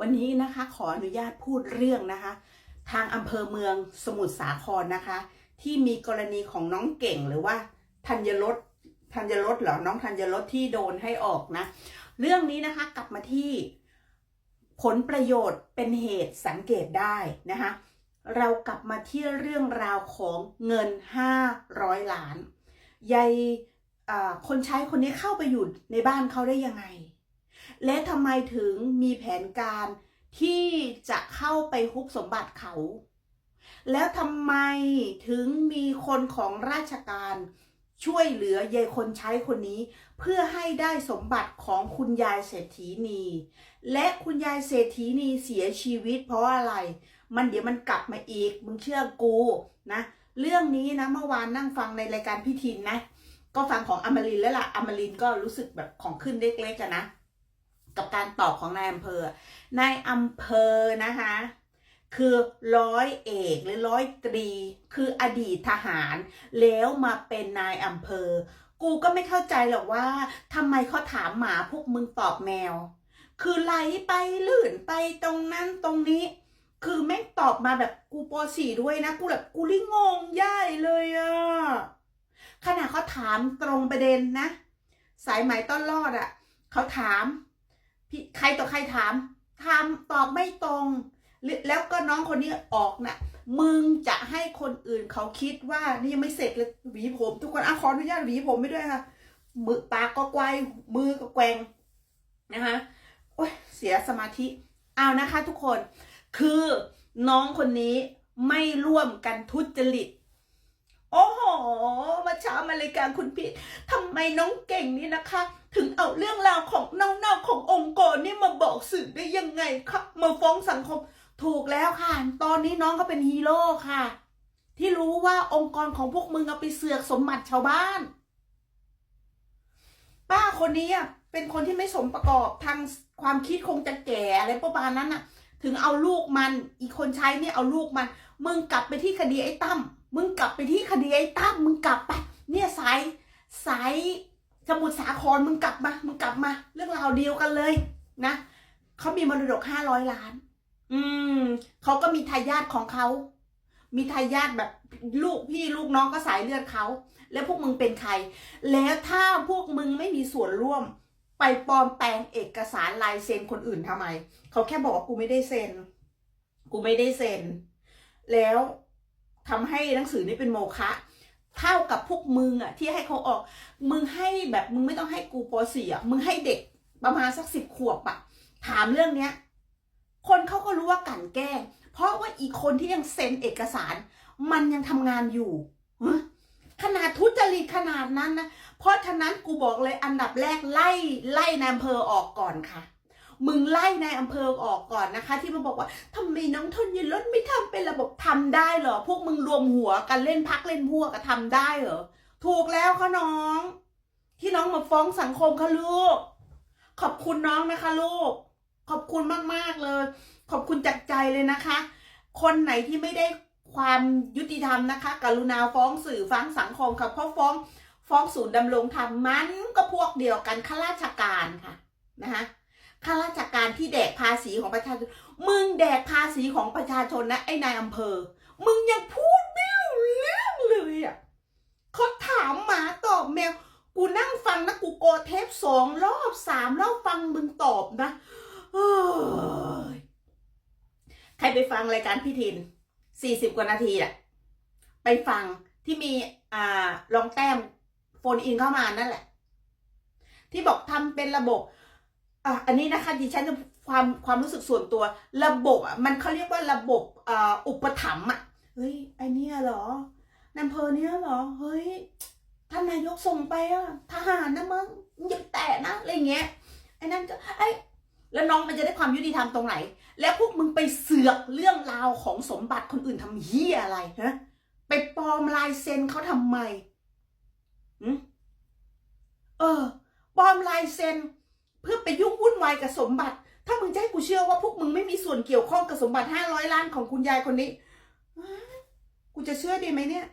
วันนี้นะคะขออนุญาตพูดเรื่องนะคะ ทางอำเภอเมืองสมุทรสาครนะคะ ที่มีกรณีของน้องเก่งหรือว่าธัญรสธัญรสเหรอน้องธัญรสที่โดนให้ออกนะ เรื่องนี้นะคะกลับมาที่ผลประโยชน์เป็นเหตุสังเกตได้นะคะ เรากลับมาที่เรื่องราวของเงิน 500 ล้านยายคนใช้คนนี้เข้าไปอยู่ในบ้านเขาได้ยังไง และทำไมถึงมีแผนการที่จะเข้าไปฮุบสมบัติเขา แล้วทำไมถึงมีคนของราชการช่วยเหลือยายคนใช้คนนี้ เพื่อให้ได้สมบัติของคุณยายเศรษฐีนี และคุณยายเศรษฐีนีเสียชีวิตเพราะอะไร มันเดี๋ยวมันกลับมาอีก มึงเชื่อกูนะ เรื่องนี้นะเมื่อวานนั่งฟังในรายการพี่ทินนะ ก็ฟังของอมรินแล้วล่ะอมรินก็รู้สึกแบบของขึ้นเล็กๆนะ กับการตอบของนายอำเภอนายอำเภอนะคะคือร้อยเอกหรือร้อยตรี คืออดีตทหาร แล้วมาเป็นนายอำเภอ กูก็ไม่เข้าใจหรอกว่าทำไมเขาถามหมาพวกมึงตอบแมว คือไหลไปลื่นไปตรงนั้นตรงนี้ คือแม่งตอบมาแบบกูปสี่ด้วยนะ กูแบบกูรี่งงย่ายเลยอะขณะเขาถามตรงประเด็นนะ สายไหมต้อนรอดอะเขาถาม พี่ใครต่อใครถามถามตอบไม่ตรง แล้วก็น้องคนนี้ออกนะมึงจะให้คนอื่นเขาคิดว่านี่ยังไม่เสร็จเลยหวีผม ทุกคนอะขออนุญาตหวีผมไม่ด้วยค่ะมือปากก็ไกวมือก็แกว่งนะคะโอ้ยเสียสมาธิเอานะคะทุกคนคือน้องคนนี้ไม่ร่วมกันทุจริต โอ้โห มาเช้ามารายการคุณพี่ทำไมน้องเก่งนี่นะคะ ถึงเอาเรื่องราวของเน่าๆขององค์กรนี่มาบอกสื่อได้ยังไงคะมาฟ้องสังคม ถูกแล้วค่ะ ตอนนี้น้องก็เป็นฮีโร่ค่ะ ที่รู้ว่าองค์กรของพวกมึงเอาไปเสือกสมบัติชาวบ้าน ป้าคนนี้อะเป็นคนที่ไม่สมประกอบทางความคิดคงจะแก่อะไรประมาณนั้นน่ะ ถึงเอาลูกมัน อีกคนใช้เนี่ยเอาลูกมัน มึงกลับไปที่คดีไอ้ตั้มมึงกลับไปที่คดีไอ้ตั้มมึงกลับไป เนี่ยสายสายสมุทรสาครมึงกลับมา มึงกลับมา เรื่องราวเดียวกันเลยนะเขามีมรดกห้าร้อยล้าน อืมเขาก็มีทายาทของเขา มีทายาทแบบลูกพี่ลูกน้องก็สายเลือดเขา แล้วพวกมึงเป็นใคร แล้วถ้าพวกมึงไม่มีส่วนร่วม ไปปลอมแปลงเอกสารลายเซ็นคนอื่นทำไม เขาแค่บอกว่ากูไม่ได้เซ็น กูไม่ได้เซ็น แล้วทำให้หนังสือนี้เป็นโมฆะ เท่ากับพวกมึงอะที่ให้เขาออก มึงให้แบบมึงไม่ต้องให้กูปสี่อะมึงให้เด็กประมาณสักสิบขวบอะถามเรื่องเนี้ย คนเขาก็รู้ว่ากลั่นแกล้ง เพราะว่าอีกคนที่ยังเซ็นเอกสาร มันยังทำงานอยู่ขนาดทุจริตขนาดนั้นนะ เพราะฉะนั้นกูบอกเลยอันดับแรกไล่ไล่นายอำเภอออกก่อนค่ะ มึงไล่ในอำเภอออกก่อนนะคะ ที่มาบอกว่าทำไมน้องทนยนรถไม่ทำเป็นระบบทำได้เหรอ พวกมึงรวมหัวกันเล่นพักเล่นพวกก็ทำได้เหรอ ถูกแล้วค่ะน้อง ที่น้องมาฟ้องสังคมค่ะลูก ขอบคุณน้องนะคะลูก ขอบคุณมากๆเลย ขอบคุณจากใจเลยนะคะ คนไหนที่ไม่ได้ความยุติธรรมนะคะ กรุณาฟ้องสื่อฟ้องสังคมค่ะเพราะฟ้องฟ้องศูนย์ดำรงธรรมมันก็พวกเดียวกันข้าราชการค่ะนะคะ ข้าราชการที่แดกภาษีของประชาชน มึงแดกภาษีของประชาชนนะไอ้นายอำเภอ มึงยังพูดไม่รู้เรื่องเลยอะเขาถามหมาตอบแมว กูนั่งฟังนะกูโกเทปสองรอบสามรอบฟังมึงตอบนะเอ้ยใครไปฟังรายการพี่ทินสี่สิบกว่านาทีแหละไปฟังที่มีอ่าลองแต้มโฟนอินเข้ามานั่นแหละ ที่บอกทำเป็นระบบ อะอันนี้นะคะดิฉันความความรู้สึกส่วนตัว ระบบอะมันเขาเรียกว่าระบบอ่าอุปถัมภ์อะเฮ้ยไอเนี้ยเหรอนายเพอเนี้ยเหรอเฮ้ยท่านนายกส่งไปอะทหารนะมึงอย่าแตะนะอะไรเงี้ยไอ้นั่นก็ไอ้แล้วน้องมันจะได้ความยุติธรรมตรงไหน แล้วพวกมึงไปเสือกเรื่องราวของสมบัติคนอื่นทำเฮียอะไรฮะไปปลอมลายเซ็นเขาทำไมหืมเออปลอมลายเซ็น พื่อไปยุ่งวุ่นวายกับสมบัติ ถ้ามึงจะให้กูเชื่อว่าพวกมึงไม่มีส่วนเกี่ยวข้องกับสมบัติห้าร้อยล้านของคุณยายคนนี้ กูจะเชื่อดีไหมเนี่ย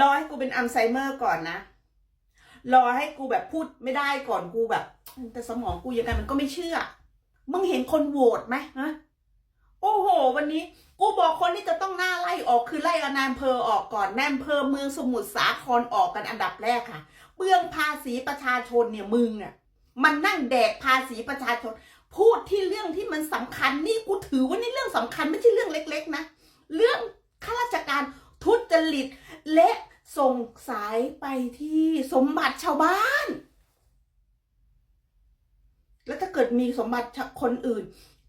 รอให้กูเป็นอัลไซเมอร์ก่อนนะ รอให้กูแบบพูดไม่ได้ก่อนกูแบบ แต่สมองกูยังไงมันก็ไม่เชื่อ มึงเห็นคนโหวตไหมฮะโอ้โห วันนี้กูบอกคนที่จะต้องหน้าไล่ออกคือไล่อนายอำเภอออกก่อนนายอำเภอเมืองสมุทรสาครออกกันอันดับแรกค่ะ เบื้องภาษีประชาชนเนี่ยมึงอะ มันนั่งแดกภาษีประชาชน พูดที่เรื่องที่มันสำคัญนี่กูถือว่านี่เรื่องสำคัญไม่ใช่เรื่องเล็ก ๆ นะ เรื่องข้าราชการทุจริตและส่งสายไปที่สมบัติชาวบ้าน แล้วถ้าเกิดมีสมบัติคนอื่น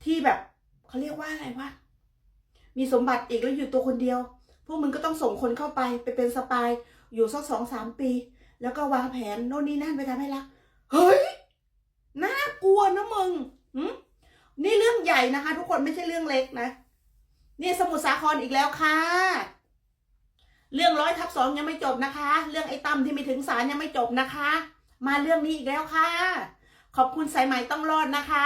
ที่แบบเขาเรียกว่าอะไรวะมีสมบัติอีกแล้วอยู่ตัวคนเดียว พวกมึงก็ต้องส่งคนเข้าไปไปเป็นสปายอยู่สักสองสามปี แล้วก็วางแผนโน่นนี่นั่นไปทำให้รักเฮ้ยากลัวนะมึงนี่เรื่องใหญ่นะคะ ทุกคนไม่ใช่เรื่องเล็กนะนี่สมุทรสาครอีกแล้วค่ะ เรื่องร้อยทับสองยังไม่จบนะคะ เรื่องไอ้ตั้มที่ไม่ถึงศาลยังไม่จบนะคะ มาเรื่องนี้อีกแล้วค่ะ ขอบคุณสายไหม่ต้องรอดนะคะ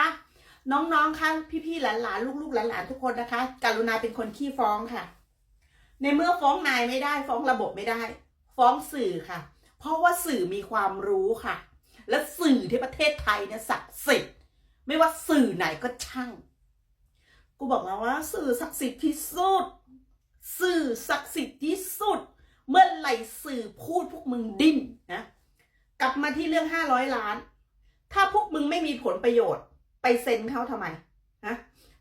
น้องๆคะพี่ๆหลานๆลูกๆหลานๆทุกคนนะคะ กรุณาเป็นคนขี้ฟ้องค่ะ ในเมื่อฟ้องนายไม่ได้ ฟ้องระบบไม่ได้ ฟ้องสื่อค่ะ เพราะว่าสื่อมีความรู้ค่ะ และสื่อที่ประเทศไทยเนี่ยศักดิ์สิทธิ์ไม่ว่าสื่อไหนก็ช่าง กูบอกแล้วว่า สื่อศักดิ์สิทธิ์ที่สุด สื่อศักดิ์สิทธิ์ที่สุด เมื่อไหร่สื่อพูดพวกมึงดิ้นนะ กลับมาที่เรื่องห้าร้อยล้าน ถ้าพวกมึงไม่มีผลประโยชน์ ไปเซ็นเขาทำไมฮะ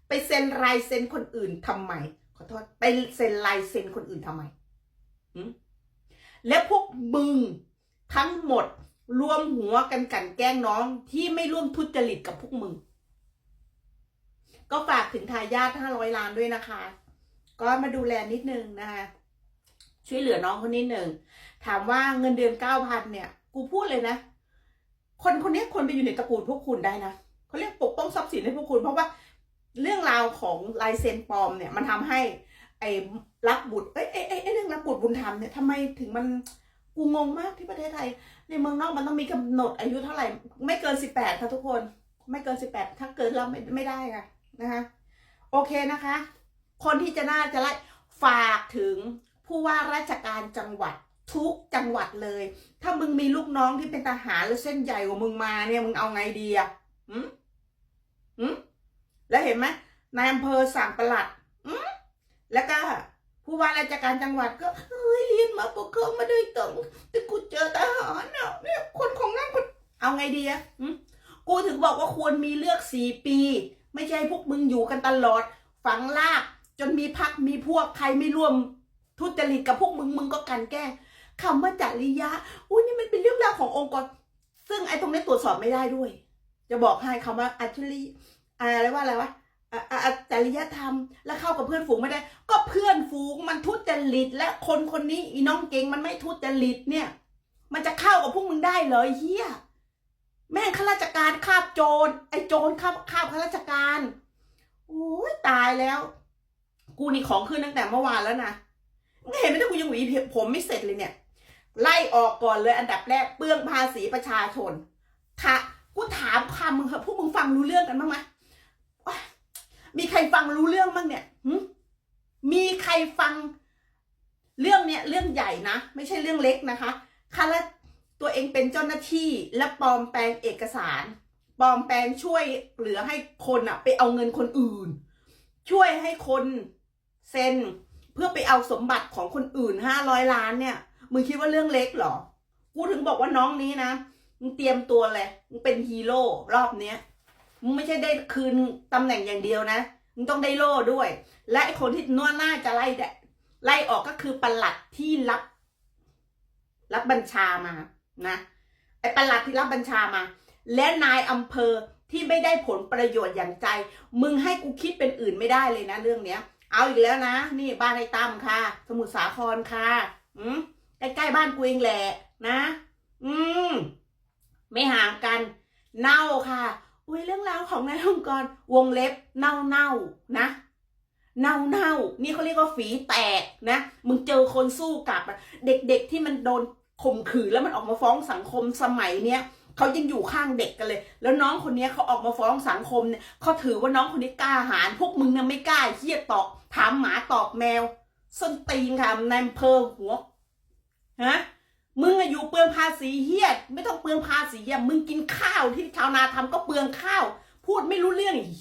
ไปเซ็นลายเซ็นคนอื่นทำไมขอโทษไปเซ็นลายเซ็นคนอื่นทำไมหืมและพวกมึงทั้งหมด รวมหัวกันกลันแกล้งน้องที่ไม่ร่วมทุจริตกับพวกมึง ก็ฝากถึงทายาทห้าร้อยล้านด้วยนะคะ ก็มาดูแลนิดนึงนะคะ ช่วยเหลือน้องคนนิดหนึ่ง ถามว่าเงินเดือนเก้าพันเนี่ย กูพูดเลยนะ คนคนนี้คนไปอยู่ในตระกูลพวกคุณได้นะเขาเรียกปกป้องทรัพย์สินให้พวกคุณเพราะว่าเรื่องราวของลายเซ็นปลอมเนี่ยมันทำให้ ไอ้รับบุตรเอ้ยเอ้ยเอ้ยเอ้ยเรื่องรับบุตรบุญธรรมเนี่ยทำไมถึงมัน กูงงมากที่ประเทศไทย ในเมืองนอกมันต้องมีกำหนดอายุเท่าไหร่ ไม่เกินสิบแปดค่ะทุกคน ไม่เกินสิบแปดถ้าเกินเราไม่ไม่ได้ค่ะนะคะโอเคนะคะ คนที่จะน่าจะไล่ฝากถึงผู้ว่าราชการจังหวัดทุกจังหวัดเลย ถ้ามึงมีลูกน้องที่เป็นทหารแล้วเส้นใหญ่กว่ามึงมาเนี่ยมึงเอาไงดีอะหืมหืมแล้วเห็นไหมนายอำเภอสั่งประหลัดอืมแล้วก็ ผู้ว่าราชการจังหวัดก็เฮ้ยเรียนมาปกครองมาโดยตรงแต่กูเจอทหารอะเนี่ยคนของนั่นคนเอาไงดีอะกูถึงบอกว่าควรมีเลือกสี่ปี ไม่ใช่พวกมึงอยู่กันตลอด ฝังลากจนมีพักมีพวกใครไม่ร่วมทุจริตกับพวกมึงมึงก็กันแก้คำว่าจริยะอุ้ยนี่มันเป็นเรื่องราวขององค์กร ซึ่งไอ้ตรงนี้ตรวจสอบไม่ได้ด้วย จะบอกให้คำว่าอัจฉริอะไรว่าอะไรวะ จริยธรรมแล้วเข้ากับเพื่อนฝูงไม่ได้ ก็เพื่อนฝูงมันทุจริต และคนคนนี้อีน้องเก่งมันไม่ทุจริตเนี่ย มันจะเข้ากับพวกมึงได้เลยเฮียแม่งข้าราชการคาบโจรไอ้โจรคาบคาบข้าราชการโอ้ยตายแล้ว กูนี่ของขึ้นตั้งแต่เมื่อวานแล้วนะมึงเห็นไหมถ้ากูยังหวีผมไม่เสร็จเลยเนี่ย ไล่ออกก่อนเลยอันดับแรกเปื้องภาษีประชาชนถ้ากูถามคำมึงเหอะพวกมึงฟังรู้เรื่องกันบ้างไหม รฟังรู้เรื่องบ้างเนี่ยมีใครฟังเรื่องเนี้ยเรื่องใหญ่นะ ไม่ใช่เรื่องเล็กนะคะค่ะและตัวเองเป็นเจ้าหน้าที่และปลอมแปลงเอกสาร ปลอมแปลงช่วยเหลือให้คนอะไปเอาเงินคนอื่น ช่วยให้คนเซ็นเพื่อไปเอาสมบัติของคนอื่นห้าร้อยล้านเนี่ยมึงคิดว่าเรื่องเล็กเหรอ กูถึงบอกว่าน้องนี้นะมึงเตรียมตัวเลยมึงเป็นฮีโร่รอบเนี้ยมึงไม่ใช่ได้คืนตำแหน่งอย่างเดียวนะ มึงต้องได้โล่ด้วย และไอ้คนที่นวดหน้าจะไล่แดไล่ออกก็คือประหลัดที่รับ รับบัญชามานะไอ้ปลัดที่รับบัญชามา และนายอำเภอที่ไม่ได้ผลประโยชน์อย่างใจ มึงให้กูคิดเป็นอื่นไม่ได้เลยนะ เรื่องเนี้ย เอาอีกแล้วนะ นี่บ้านไอ้ตั้มค่ะ สมุทรสาครค่ะอืมใกล้ๆบ้านกูเองแหละนะ อืมไม่ห่างกัน เน่าค่ะ อุ้ยเรื่องราวของนายองค์กรวงเล็บเน่าเน่านะ เน่าเน่านี่เขาเรียกว่าฝีแตกนะมึงเจอคนสู้กลับเด็กๆที่มันโดนข่มขืนแล้วมันออกมาฟ้องสังคมสมัยเนี้ยเขายังอยู่ข้างเด็กกันเลย แล้วน้องคนนี้เขาออกมาฟ้องสังคมเนี่ยเขาถือว่าน้องคนนี้กล้าหาญพวกมึงเนี่ยไม่กล้าเฮี้ยตอบถามหมาตอบแมว ส้นตีนค่ะนายอำเภอหัวฮะ มึงอะอยู่เปลืองภาษีเฮียไม่ต้องเปลืองภาษีอะมึงกินข้าวที่ชาวนาทำก็เปลืองข้าวพพูดไม่รู้เรื่องอีก